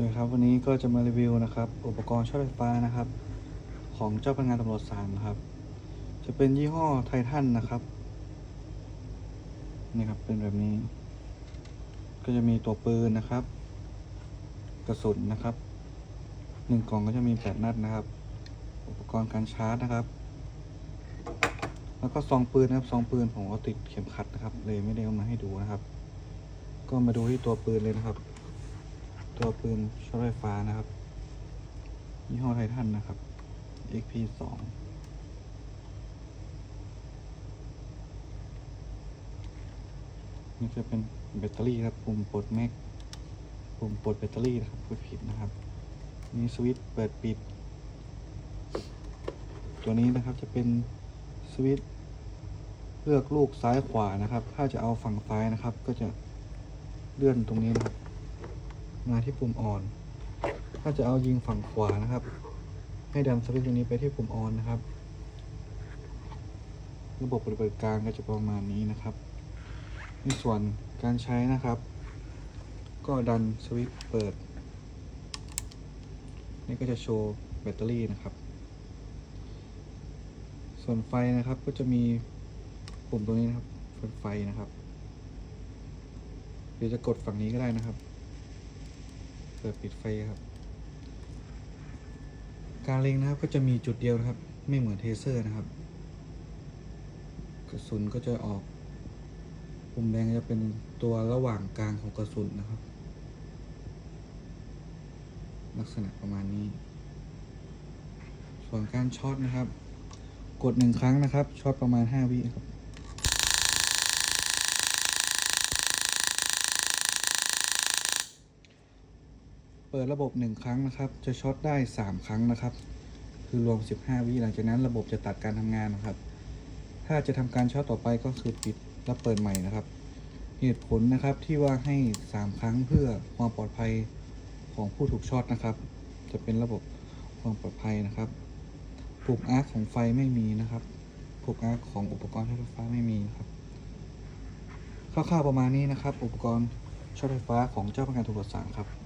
วัสดีครับวันนี้ก็จะมารีวิวนะครับ อุปกรณ์ช็อตไฟฟ้านะครับ ของเจ้าพนักงานตำรวจศาลนะครับ จะเป็นยี่ห้อไททันนะครับนี่ครับเป็นแบบนี้ ก็จะมีตัวปืนนะครับ กระสุนนะครับหนึ่งกล่องก็จะมีแปดนัดนะครับ อุปกรณ์การชาร์จนะครับ แล้วก็ซองปืนนะครับซองปืนผมก็ติดเข็มขัดนะครับ เลยไม่ได้เอามาให้ดูนะครับ ก็มาดูที่ตัวปืนเลยนะครับ ตัวปืนช็อตไฟฟ้านะครับ ยี่ห้อไททันนะครับ XP 2นี่จะเป็นแบตเตอรี่ครับ ปุ่มปลดแม็ก ปุ่มปลดแบตเตอรี่นะครับพูดผิดนะครับมีสวิตช์เปิดปิด ตัวนี้นะครับจะเป็นสวิตช์เลือกลูกซ้ายขวานะครับ ถ้าจะเอาฝั่งซ้ายนะครับ ก็จะเลื่อนตรงนี้นะครับ มาที่ปุ่มอ่อน ถ้าจะเอายิงฝั่งขวานะครับ ให้ดันสวิตช์ตรงนี้ไปที่ปุ่มออนนะครับ ระบบปฏิบัติการก็จะประมาณนี้นะครับ ในส่วนการใช้นะครับ ก็ดันสวิตช์เปิด นี่ก็จะโชว์แบตเตอรี่นะครับ ส่วนไฟนะครับก็จะมีปุ่มตรงนี้นะครับเป็นไฟนะครับ หรือจะกดฝั่งนี้ก็ได้นะครับ เปิดปิดไฟครับ การเล็งนะครับก็จะมีจุดเดียวนะครับ ไม่เหมือนเทเซอร์นะครับ กระสุนก็จะออกปุ่มแดงจะเป็นตัวระหว่างกลางของกระสุนนะครับ ลักษณะประมาณนี้ ส่วนการช็อตนะครับ กดหนึ่งครั้งนะครับช็อตประมาณห้าวิครับ เปิดระบบหนึ่งครั้งนะครับ จะช็อตได้สามครั้งนะครับ คือรวม 15 วิหลังจากนั้นระบบจะตัดการทำงานนะครับ ถ้าจะทำการช็อตต่อไปก็คือปิดแล้วเปิดใหม่นะครับ เหตุผลนะครับที่ว่าให้ 3 ครั้งเพื่อความปลอดภัยของผู้ถูกช็อตนะครับ จะเป็นระบบความปลอดภัยนะครับปุ่มอาร์คของไฟไม่มีนะครับปุ่มอาร์คของอุปกรณ์ช็อตไฟฟ้าไม่มีนะครับคร่าวๆประมาณนี้นะครับ อุปกรณ์ช็อตไฟฟ้าของเจ้าพนักงานตำรวจศาลครับ